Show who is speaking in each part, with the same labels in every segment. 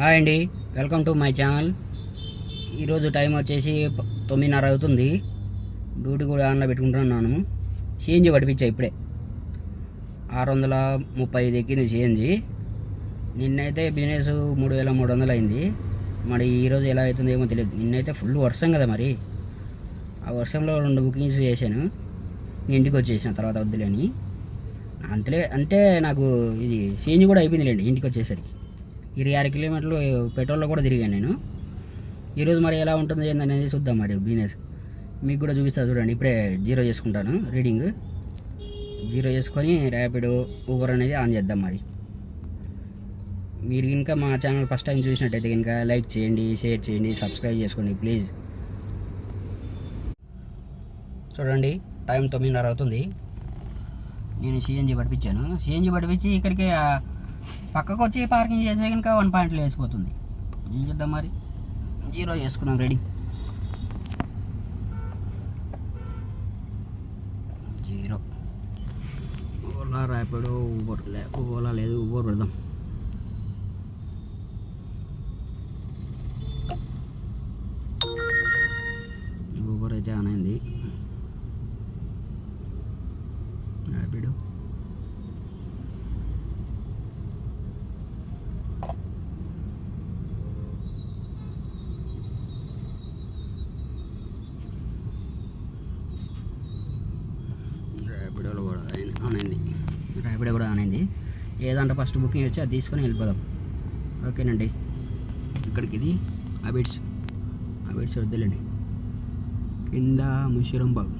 Speaker 1: Hi అండి. Welcome to my channel. ఈరోజు time వచ్చేసి తొమ్మిదిన్నర అవుతుంది. డ్యూటీ కూడా ఆన్లో పెట్టుకుంటున్నాను సిఎన్జి పడిపించా ఇప్పుడే. ఆరు వందల ముప్పై ఐదు ఎక్కింది సిఎన్జి నిన్నైతే బిజినెస్ మూడు వేల మూడు వందలు అయింది. మరి ఈరోజు ఎలా అవుతుందో ఏమో తెలియదు. నిన్నైతే ఫుల్ వర్షం కదా మరి. ఆ వర్షంలో రెండు బుకింగ్స్ చేశాను. నేను ఇంటికి వచ్చేసిన తర్వాత వద్దులేని. అంతలే అంటే నాకు ఇది సిఎన్జి కూడా అయిపోయిందిలేండి ఇంటికి వచ్చేసరికి. ఇరవై ఆరు కిలోమీటర్లు పెట్రోల్లో కూడా తిరిగాను నేను. ఈరోజు మరి ఎలా ఉంటుందో ఏందనేది చూద్దాం మరి బిజినెస్. మీకు కూడా చూపిస్తా చూడండి. ఇప్పుడే జీరో చేసుకుంటాను రీడింగ్. జీరో చేసుకొని ర్యాపిడో ఊబర్ అనేది ఆన్ చేద్దాం మరి. మీరు ఇంకా మా ఛానల్ ఫస్ట్ టైం చూసినట్టయితే కనుక లైక్ చేయండి షేర్ చేయండి సబ్స్క్రైబ్ చేసుకోండి ప్లీజ్. చూడండి టైం తొమ్మిదిన్నర అవుతుంది. నేను సిఎన్జి పడిపించాను సిఎన్జి పడిపించి ఇక్కడికి పక్కకు వచ్చి పార్కింగ్ చేసే కనుక వన్ పాయింట్లో వేసిపోతుంది. ఏం చేద్దాం మరి? జీరో చేసుకున్నాం ready zero. Ola Rapido Uber లే ఓలా లేదు ఊబర్ పెడదాం ఊబర్ అయితే ఆన్ అయింది ర్యాపిడో ర్యాపిడోలో కూడా ఆన్ ఆన్ అయింది ర్యాపిడో కూడా ఆన్ అయింది ఏదంటే ఫస్ట్ బుకింగ్ వచ్చి అది తీసుకొని వెళ్ళిపోదాం. ఓకేనండి. ఇక్కడికి ఇది అబిడ్స్ అబిడ్స్ వద్దులేండి. కింద ముషిరంబాగ్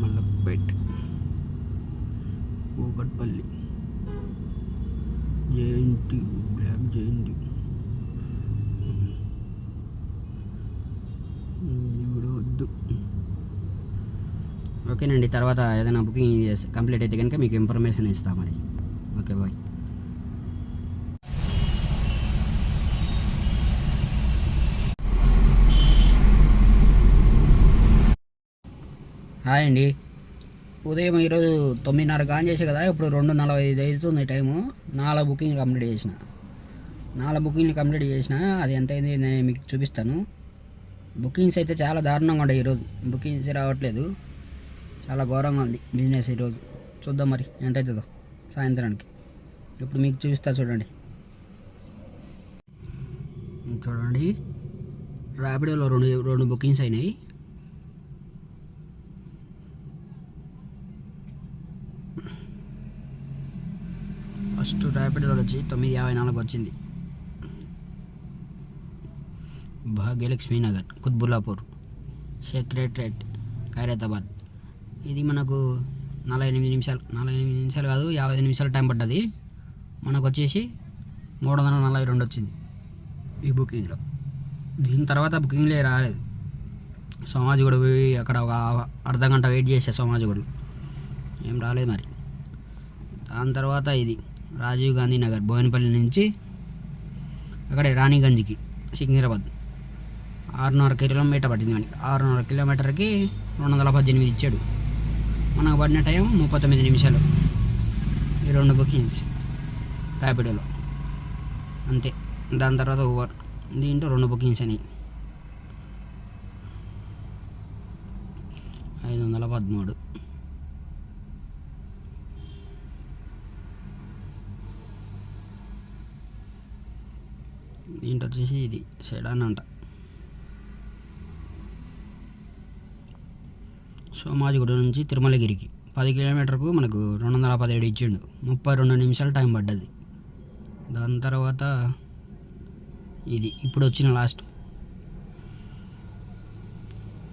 Speaker 1: మల్లపేట్. కూకట్పల్లి జయంతి బ్లాక్ జయంతి ఇప్పుడు వద్దు ఓకేనండి తర్వాత ఏదైనా బుకింగ్ చేసి కంప్లీట్ అయితే కనుక మీకు ఇన్ఫర్మేషన్ ఇస్తాం మరి. Okay bye. హాయ్ అండి. ఉదయం ఈరోజు తొమ్మిదిన్నర ఆన్ చేసే కదా ఇప్పుడు రెండు నలభై ఐదు అవుతుంది టైము. నాలుగు బుకింగ్ కంప్లీట్ చేసిన. నాలుగు బుకింగ్లు కంప్లీట్ చేసిన అది ఎంత అయింది నేను మీకు చూపిస్తాను. బుకింగ్స్ అయితే చాలా దారుణంగా ఉన్నాయి ఈరోజు. బుకింగ్స్ రావట్లేదు. చాలా ఘోరంగా ఉంది బిజినెస్ ఈరోజు. చూద్దాం మరి ఎంత అవుతుందో సాయంత్రానికి. ఇప్పుడు మీకు చూపిస్తా చూడండి. చూడండి. ర్యాపిడోలో రెండు రెండు బుకింగ్స్ అయినాయి. ఫస్ట్ ర్యాపిడోలో వచ్చి తొమ్మిది యాభై నాలుగు వచ్చింది. భాగ్యలక్ష్మీనగర్ కుత్బుల్లాపూర్ సెక్రటరేట్ ఖైరతాబాద్. ఇది మనకు నలభై ఎనిమిది నిమిషాలు నలభై ఎనిమిది నిమిషాలు కాదు యాభై ఐదు నిమిషాలు టైం పడ్డది. మనకు వచ్చేసి మూడు వందల నలభై రెండు వచ్చింది ఈ బుకింగ్లో దీని తర్వాత బుకింగ్లే రాలేదు. సోమాజిగూడ పోయి అక్కడ ఒక అర్ధ గంట వెయిట్ చేసే సోమాజిగూడలో. ఏం రాలేదు మరి. దాని తర్వాత ఇది రాజీవ్ గాంధీ నగర్ బోయినపల్లి నుంచి అక్కడే రాణిగంజ్కి సికింద్రాబాద్. ఆరున్నర కిలోమీటర్ పట్టింది మనకి. ఆరున్నర కిలోమీటర్కి రెండు వందల పద్దెనిమిది ఇచ్చాడు. మనకు పడిన టైం ముప్పై తొమ్మిది నిమిషాలు. ఈ రెండు బుకింగ్స్ ర్యాపిడోలో అంతే. దాని తర్వాత ఓవర్ దీంట్లో రెండు బుకింగ్స్ అని ఐదు వందల పదమూడు. దీంట్లో వచ్చేసి ఇది సెడాన్ అంట. సోమాజిగూడ నుంచి తిరుమలగిరికి. పది కిలోమీటర్కు మనకు రెండు వందల పదిహేడు ఇచ్చిండు. ముప్పై రెండు నిమిషాలు టైం పడ్డది. దాని తర్వాత ఇది ఇప్పుడు వచ్చిన లాస్ట్.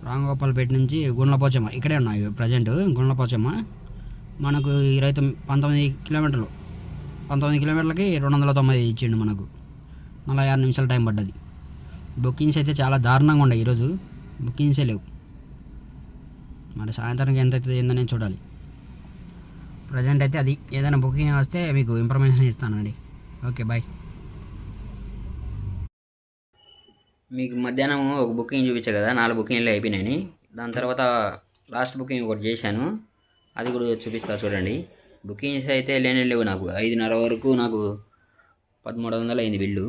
Speaker 1: రాంగోపాల్పేట నుంచి గుండ్లపోచమ్మ. ఇక్కడే ఉన్నాయి ప్రజెంట్ గుండ్లపోచమ్మ. మనకు ఇరవై తొమ్మిది పంతొమ్మిది కిలోమీటర్లు. పంతొమ్మిది కిలోమీటర్లకి రెండు వందల తొంభై ఇచ్చిండు మనకు. నలభై ఆరు నిమిషాలు టైం పడ్డది. బుకింగ్స్ అయితే చాలా దారుణంగా ఉన్నాయి ఈరోజు. బుకింగ్సే లేవు. మరి సాయంత్రానికి ఎంత అవుతుంది ఏందని చూడాలి. ప్రజెంట్ అయితే అది ఏదైనా బుకింగ్ వస్తే మీకు ఇన్ఫర్మేషన్ ఇస్తానండి. ఓకే బాయ్ మీకు మధ్యాహ్నం ఒక బుకింగ్ చూపించా కదా నాలుగు బుకింగ్లు అయిపోయినాయి దాని తర్వాత లాస్ట్ బుకింగ్ ఒకటి చేశాను. అది కూడా చూపిస్తా చూడండి. బుకింగ్స్ అయితే లేనే లేవు నాకు. ఐదున్నర వరకు నాకు పదమూడు వందలు అయింది బిల్లు.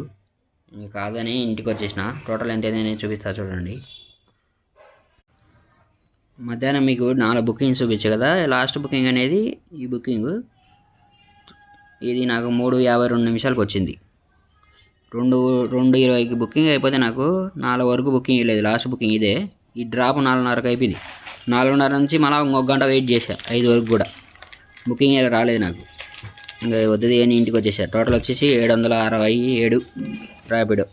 Speaker 1: కాదని ఇంటికి వచ్చేసిన. టోటల్ ఎంత అయింది నేను చూపిస్తా చూడండి. మధ్యాహ్నం మీకు నాలుగు బుకింగ్స్ చూపించు కదా లాస్ట్ బుకింగ్ అనేది ఈ బుకింగ్. ఇది నాకు మూడు యాభై రెండు నిమిషాలకు వచ్చింది. రెండు రెండు ఇరవైకి బుకింగ్ అయిపోతే నాకు నాలుగు వరకు బుకింగ్ లేదు లాస్ట్ బుకింగ్ ఇదే. ఈ డ్రాప్ నాలుగున్నరకు అయిపోయింది. నాలుగున్నర నుంచి మళ్ళీ ఇంకొక గంట వెయిట్ చేశా ఐదు వరకు కూడా. బుకింగ్ రాలేదు నాకు. ఇంకా వద్దు అని ఇంటికి వచ్చేసా టోటల్ వచ్చేసి ఏడు వందల అరవై ఏడు ర్యాపిడో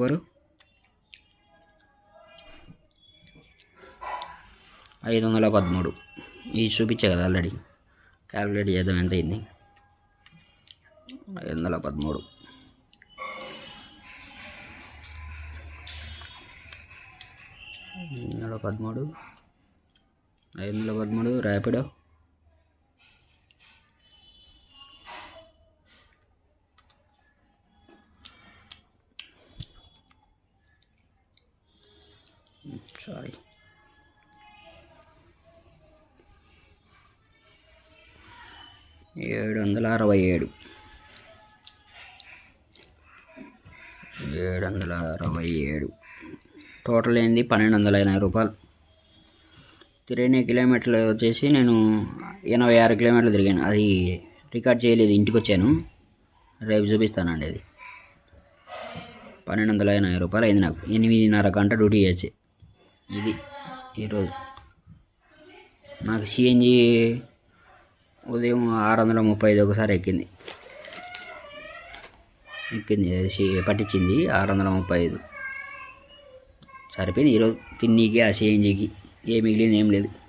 Speaker 1: ఊబరు ఐదు వందల పదమూడు. ఇది చూపించా కదా ఆల్రెడీ క్యాలిక్యులేట్ చేద్దాం ఎంత అయింది. ఐదు వందల పదమూడు. ఐదు వందల పదమూడు. ఐదు వందల పదమూడు ర్యాపిడో. సారీ ఏడు వందల అరవై ఏడు. ఏడు వందల అరవై ఏడు. టోటల్ ఏంది? పన్నెండు వందల ఎనభై రూపాయలు. తిరిగిన కిలోమీటర్లు వచ్చేసి నేను ఎనభై ఆరు కిలోమీటర్లు తిరిగాను. అది రికార్డ్ చేయలేదు ఇంటికి వచ్చాను. రేపు చూపిస్తానండి అది. పన్నెండు వందల ఎనభై రూపాయలు అయింది నాకు. ఎనిమిదిన్నర గంట డ్యూటీ చేసి. ఇది ఈరోజు. నాకు సిఎన్జి ఉదయం ఆరు వందల ముప్పై ఐదు ఒకసారి ఎక్కింది. ఎక్కింది సి- పట్టించింది ఆరు వందల ముప్పై ఐదు సరిపోయింది. ఈరోజు తిన్నీకి ఆ సిఎన్జికి. ఏ మిగిలింది ఏం లేదు.